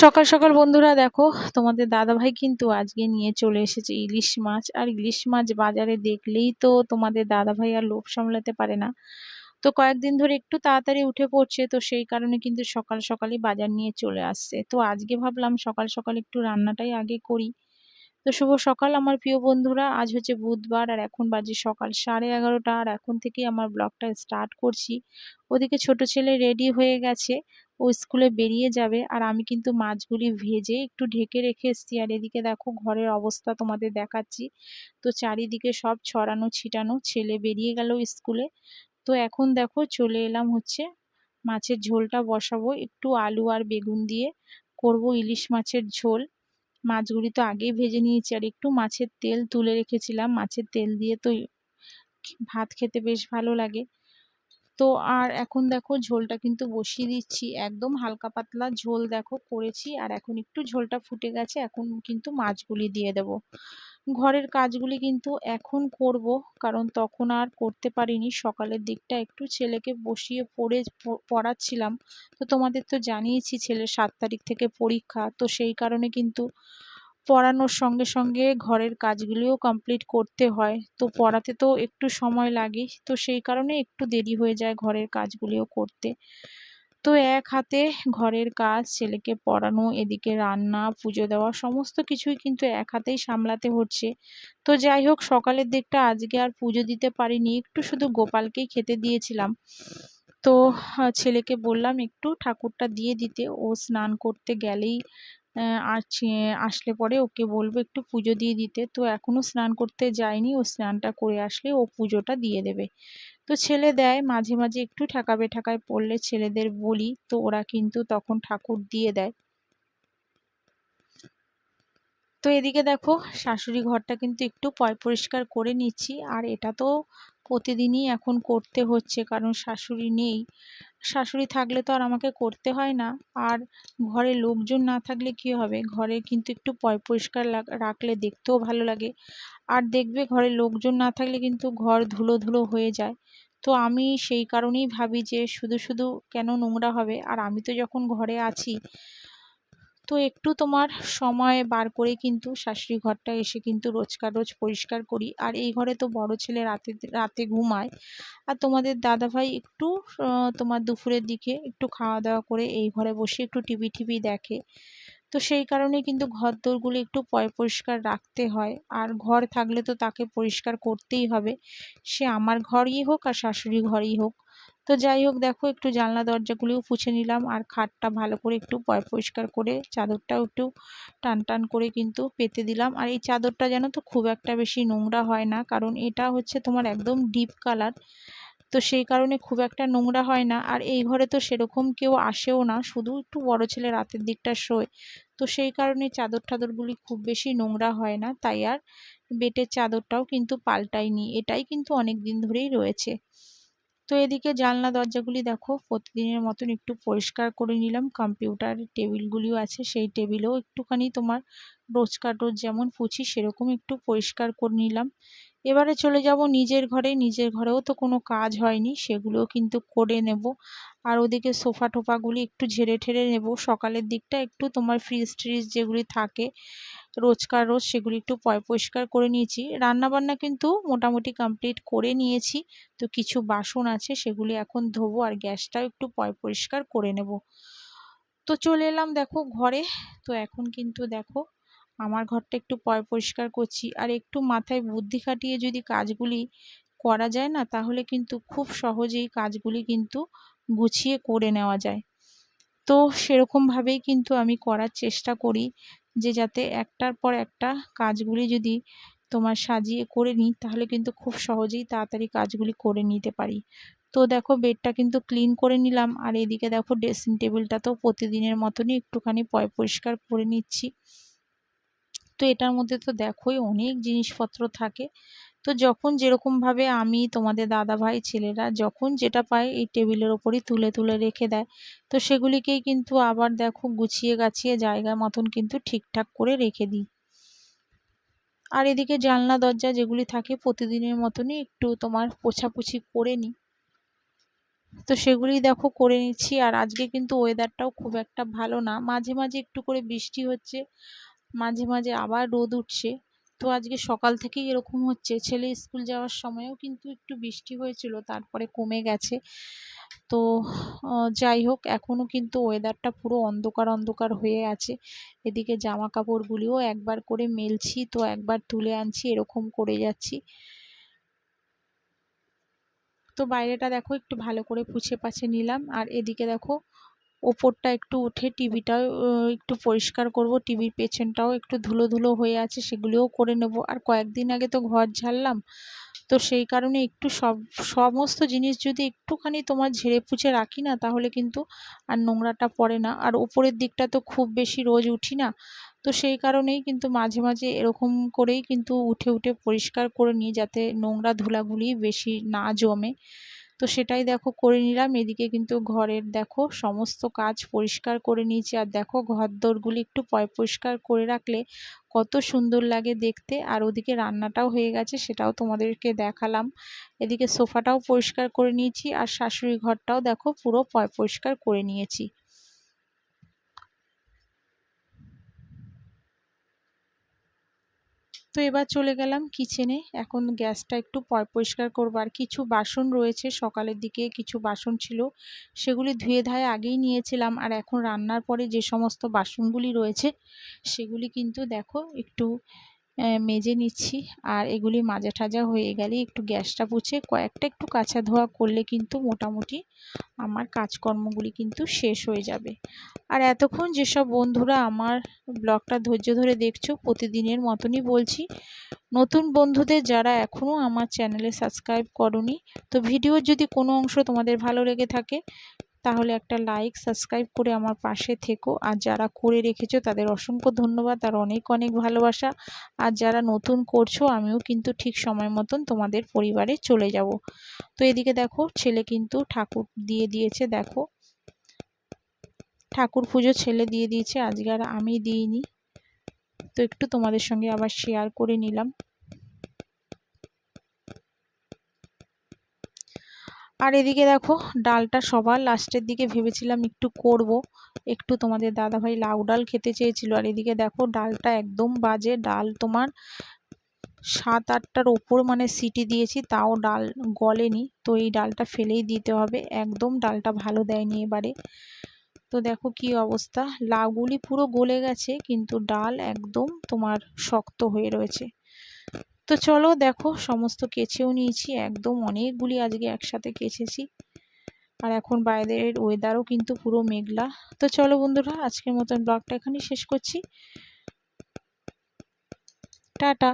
সকাল সকাল বন্ধুরা দেখো, তোমাদের দাদাভাই কিন্তু আজকে নিয়ে চলে এসেছে ইলিশ মাছ। আর ইলিশ মাছ বাজারে দেখলেই তো তোমাদের দাদাভাই আর লোভ সামলাতে পারে না। তো কয়েকদিন ধরে একটু তাড়াতাড়ি উঠে পড়ছে, তো সেই কারণে কিন্তু সকাল সকালই বাজার নিয়ে চলে আসছে। তো আজকে ভাবলাম সকাল সকাল একটু রান্নাটাই আগে করি। তো শুভ সকাল আমার প্রিয় বন্ধুরা। আজ হচ্ছে বুধবার আর এখন বাজে সকাল সাড়ে এগারোটা আর এখন থেকেই আমার ব্লগটা স্টার্ট করছি। ওদিকে ছোট ছেলে রেডি হয়ে গেছে, ও স্কুলে বেরিয়ে যাবে আর আমি কিন্তু মাছগুলি ভেজে একটু ঢেকে রেখে এসছি। আর এদিকে দেখো ঘরের অবস্থা তোমাদের দেখাচ্ছি। তো চারিদিকে সব ছড়ানো ছিটানো, ছেলে বেরিয়ে গেল স্কুলে। তো এখন দেখো চলে এলাম হচ্ছে মাছের ঝোলটা বসাবো, একটু আলু আর বেগুন দিয়ে করব ইলিশ মাছের ঝোল। মাছগুলি তো আগেই ভেজে নিয়েছি, আর একটু মাছের তেল তুলে রেখেছিলাম। মাছের তেল দিয়ে তো ভাত খেতে বেশ ভালো লাগে। তো আর এখন দেখো ঝোলটা কিন্তু বসিয়ে দিচ্ছি, একদম হালকা পাতলা ঝোল দেখো করেছি, আর এখন একটু ঝোলটা ফুটে গেছে, এখন কিন্তু মাছগুলি দিয়ে দেব। ঘরের কাজগুলি কিন্তু এখন করব। কারণ তখন আর করতে পারিনি। সকালের দিকটা একটু ছেলেকে বসিয়ে পড়ে, পড়াচ্ছিলাম। তো তোমাদের তো জানিয়েছি ছেলের সাত তারিখ থেকে পরীক্ষা। তো সেই কারণে কিন্তু পড়ানোর সঙ্গে সঙ্গে ঘরের কাজগুলিও কমপ্লিট করতে হয়। তো পড়াতে তো একটু সময় লাগে। তো সেই কারণে একটু দেরি হয়ে যায় ঘরের কাজগুলিও করতে। তো এক হাতে ঘরের কাজ, ছেলেকে পড়ানো, এদিকে রান্না, পুজো দেওয়া, সমস্ত কিছুই কিন্তু এক হাতেই সামলাতে হচ্ছে। তো যাই হোক, সকালের দিকটা আজকে আর পুজো দিতে পারিনি, একটু শুধু গোপালকেই খেতে দিয়েছিলাম। তো ছেলেকে বললাম একটু ঠাকুরটা দিয়ে দিতে, ও স্নান করতে গেলেই আসলে পরে ওকে বলব একটু পুজো দিয়ে দিতে। তো এখনও স্নান করতে যায়নি, ও স্নানটা করে আসলে ও পুজোটা দিয়ে দেবে। তো ছেলে দেয়, মাঝে মাঝে একটু ঠেকাবে ঠেকায় পড়লে ছেলেদের বলি, তো ওরা কিন্তু তখন ঠাকুর দিয়ে দেয়। তো এদিকে দেখো, শাশুড়ি ঘরটা কিন্তু একটু পয়, পরিষ্কার করে নিচ্ছি, আর এটা তো প্রতিদিনই এখন করতে হচ্ছে, কারণ শাশুড়ি নেই। শাশুড়ি থাকলে তো আর আমাকে করতে হয় না, আর ঘরে লোকজন না থাকলে কি হবে? ঘরে কিন্তু একটু পয়, পরিষ্কার রাখলে দেখতেও ভালো লাগে। আর দেখবে ঘরে লোকজন না থাকলে কিন্তু ঘর ধুলো ধুলো হয়ে যায়। তো আমি সেই কারণেই ভাবি যে শুধু শুধু কেন নোংরা হবে? আর আমি তো যখন ঘরে আছি, তো একটু তোমার সময় বার করে কিন্তু শাশুড়ি ঘরটা এসে কিন্তু রোজকার রোজ পরিষ্কার করি। আর এই ঘরে তো বড় ছেলে রাতে রাতে ঘুমায়। আর তোমাদের দাদাভাই একটু তোমার দুপুরের দিকে একটু খাওয়া দাওয়া করে এই ঘরে বসে একটু টিভি টিভি দেখে। তো সেই কারণে কিন্তু ঘর দোরগুলো একটু পয়, পরিষ্কার রাখতে হয়। আর ঘর থাকলে তো তাকে পরিষ্কার করতেই হবে। সে আমার ঘরই হোক আর শাশুড়ি ঘরই হোক। তো যাই হোক, দেখো একটু জানলা দরজাগুলিও পুছে নিলাম। আর খাটটা ভালো করে একটু পয়, পরিষ্কার করে চাদরটাও একটু টান টান করে কিন্তু পেতে দিলাম। আর এই চাদরটা যেন তো খুব একটা বেশি নোংরা হয় না। কারণ এটা হচ্ছে তোমার একদম ডিপ কালার। তো সেই কারণে খুব একটা নোংরা হয় না। আর এই ঘরে তো সেরকম কেউ আসেও না, শুধু একটু বড় ছেলে রাতের দিকটা শোয়। তো সেই কারণে চাদর টাদরগুলি খুব বেশি নোংরা হয় না, তাই আর বেটের চাদরটাও কিন্তু পাল্টাইনি এটাই কিন্তু অনেক দিন ধরেই রয়েছে। তো এদিকে জানলা দরজাগুলি দেখো, প্রতিদিনের মতন একটু পরিষ্কার করে নিলাম। কম্পিউটার টেবিলগুলিও আছে, সেই টেবিলেও একটুখানি তোমার রোজকার রোজ যেমন পুছি, সেরকম একটু পরিষ্কার করে নিলাম। এবারে চলে যাব নিজের ঘরে। নিজের ঘরেও তো কোনো কাজ হয়নি, সেগুলোও কিন্তু করে নেব। আর ওদিকে সোফা টোফাগুলি একটু ঝেড়ে ঠেড়ে নেব। সকালের দিকটা একটু তোমার ফ্রিজ ট্রিজ যেগুলি থাকে, রোজকার রোজ সেগুলি একটু পয়, পরিষ্কার করে নিয়েছি। রান্নাবান্না কিন্তু মোটামুটি কমপ্লিট করে নিয়েছি। তো কিছু বাসন আছে, সেগুলি এখন ধোবো আর গ্যাসটাও একটু পয়, পরিষ্কার করে নেব। তো চলে এলাম দেখো ঘরে। তো এখন কিন্তু দেখো আমার ঘরটা একটু পয়, পরিষ্কার করছি। আর একটু মাথায় বুদ্ধি খাটিয়ে যদি কাজগুলি করা যায় না, তাহলে কিন্তু খুব সহজেই কাজগুলি কিন্তু গুছিয়ে করে নেওয়া যায়। তো সেরকমভাবেই কিন্তু আমি করার চেষ্টা করি যে যাতে একটার পর একটা কাজগুলি যদি তোমার সাজিয়ে করে নিই, তাহলে কিন্তু খুব সহজেই তাড়াতাড়ি কাজগুলি করে নিতে পারি। তো দেখো, বেডটা কিন্তু ক্লিন করে নিলাম। আর এদিকে দেখো, ড্রেসিং টেবিলটা তো প্রতিদিনের মতনই একটুখানি পয়, পরিষ্কার করে নিচ্ছি। তো এটার মধ্যে তো দেখোই অনেক জিনিসপত্র থাকে। তো যখন যেরকমভাবে আমি, তোমাদের দাদা ভাই, ছেলেরা যখন যেটা পায় এই টেবিলের ওপরই তুলে তুলে রেখে দেয়। তো সেগুলিকেই কিন্তু আবার দেখো গুছিয়ে গাছিয়ে জায়গা মতন কিন্তু ঠিকঠাক করে রেখে দিই। আর এদিকে জানলা, দরজা যেগুলি থাকে প্রতিদিনের মতনই একটু তোমার পোছাপুছি করে নিই। তো সেগুলি দেখো করে নিচ্ছি। আর আজকে কিন্তু ওয়েদারটাও খুব একটা ভালো না। মাঝে মাঝে একটু করে বৃষ্টি হচ্ছে। মাঝে মাঝে আবার রোদ উঠছে। তো আজকে সকাল থেকেই এরকম হচ্ছে। ছেলে স্কুল যাওয়ার সময়ও কিন্তু একটু বৃষ্টি হয়েছিল, তারপরে কমে গেছে। তো যাই হোক এখনও কিন্তু ওয়েদারটা পুরো অন্ধকার অন্ধকার হয়ে আছে। এদিকে জামা কাপড়গুলিও একবার করে মেলছি, তো একবার তুলে আনছি, এরকম করে যাচ্ছি। তো বাইরেটা দেখো, একটু ভালো করে পুছে পাছে নিলাম। আর এদিকে দেখো ওপরটা একটু উঠে টিভিটাও একটু পরিষ্কার করব, টিভির পেছনটাও একটু ধুলো ধুলো হয়ে আছে, সেগুলিও করে নেব। আর কয়েকদিন আগে তো ঘর ঝাড়লাম, তো সেই কারণে একটু সব, সমস্ত জিনিস যদি একটুখানি তোমার ঝেড়ে পুছে রাখি না, তাহলে কিন্তু আর নোংরাটা পড়ে না। আর উপরের দিকটা তো খুব বেশি রোজ উঠি না, তো সেই কারণেই কিন্তু মাঝে মাঝে এরকম করেই কিন্তু উঠে উঠে পরিষ্কার করে নিই, যাতে নোংরা ধুলাগুলি বেশি না জমে। তো সেটাই দেখো করে নিলাম। এদিকে কিন্তু ঘরের দেখো সমস্ত কাজ পরিষ্কার করে নিয়েছি। আর দেখো ঘর দোরগুলি একটু পয়, পরিষ্কার করে রাখলে কত সুন্দর লাগে দেখতে। আর ওদিকে রান্নাটাও হয়ে গেছে, সেটাও তোমাদেরকে দেখালাম। এদিকে সোফাটাও পরিষ্কার করে নিয়েছি। আর শাশুড়ি ঘরটাও দেখো পুরো পয়, পরিষ্কার করে নিয়েছি। তো এবার চলে গেলাম কিচেনে এখন গ্যাসটা একটু পরিষ্কার করব। আর কিছু বাসন রয়েছে, সকালের দিকে কিছু বাসন ছিল, সেগুলি ধুয়ে ধায় আগেই নিয়েছিলাম। আর এখন রান্নার পরে যে সমস্ত বাসনগুলি রয়েছে, সেগুলি কিন্তু দেখো একটু মেজে নিচ্ছি। আর এগুলি মাজা ঠাজা হয়ে গেলে একটু গ্যাসটা পুছে কয়েকটা একটু কাঁচা ধোয়া করলে কিন্তু মোটামুটি আমার কাজকর্মগুলি কিন্তু শেষ হয়ে যাবে। আর এতক্ষণ যেসব বন্ধুরা আমার ব্লগটা ধৈর্য ধরে দেখছ, প্রতিদিনের মতনই বলছি, নতুন বন্ধুদের যারা এখনও আমার চ্যানেলে সাবস্ক্রাইব করনি, তো ভিডিওর যদি কোনো অংশ তোমাদের ভালো লেগে থাকে তাহলে একটা লাইক সাবস্ক্রাইব করে আমার পাশে থেকো। আর যারা করে রেখেছো, তাদের অসংখ্য ধন্যবাদ। আর অনেক অনেক ভালোবাসা। আর যারা নতুন করছ, আমিও কিন্তু ঠিক সময় মতন তোমাদের পরিবারে চলে যাব। তো এদিকে দেখো, ছেলে কিন্তু ঠাকুর দিয়ে দিয়েছে, দেখো। ঠাকুর পুজো ছেলে দিয়ে দিয়েছে, আজকে আর আমি দিইনি। তো একটু তোমাদের সঙ্গে আবার শেয়ার করে নিলাম। আর এদিকে দেখো, ডালটা সবার লাস্টের দিকে ভেবেছিলাম একটু করব। একটু তোমাদের দাদাভাই লাউ ডাল খেতে চেয়েছিল। আর এদিকে দেখো, ডালটা একদম বাজে। ডাল তোমার সাত আটটার ওপর মানে সিটি দিয়েছি, তাও ডাল গলেনি। তো এই ডালটা ফেলেই দিতে হবে। একদম ডালটা ভালো দেয়নি এবারে। তো দেখো কি অবস্থা। লাউগুলি পুরো গলে গেছে, কিন্তু ডাল একদম তোমার শক্ত হয়ে রয়েছে। তো চলো দেখো, সমস্ত কেচেও নিয়েছি, একদম অনেকগুলি আজকে একসাথে কেচেছি। আর এখন বাইরের ওয়েদারও কিন্তু পুরো মেঘলা। তো চলো বন্ধুরা, আজকের মতন ব্লগটা এখানেই শেষ করছি। টাটা।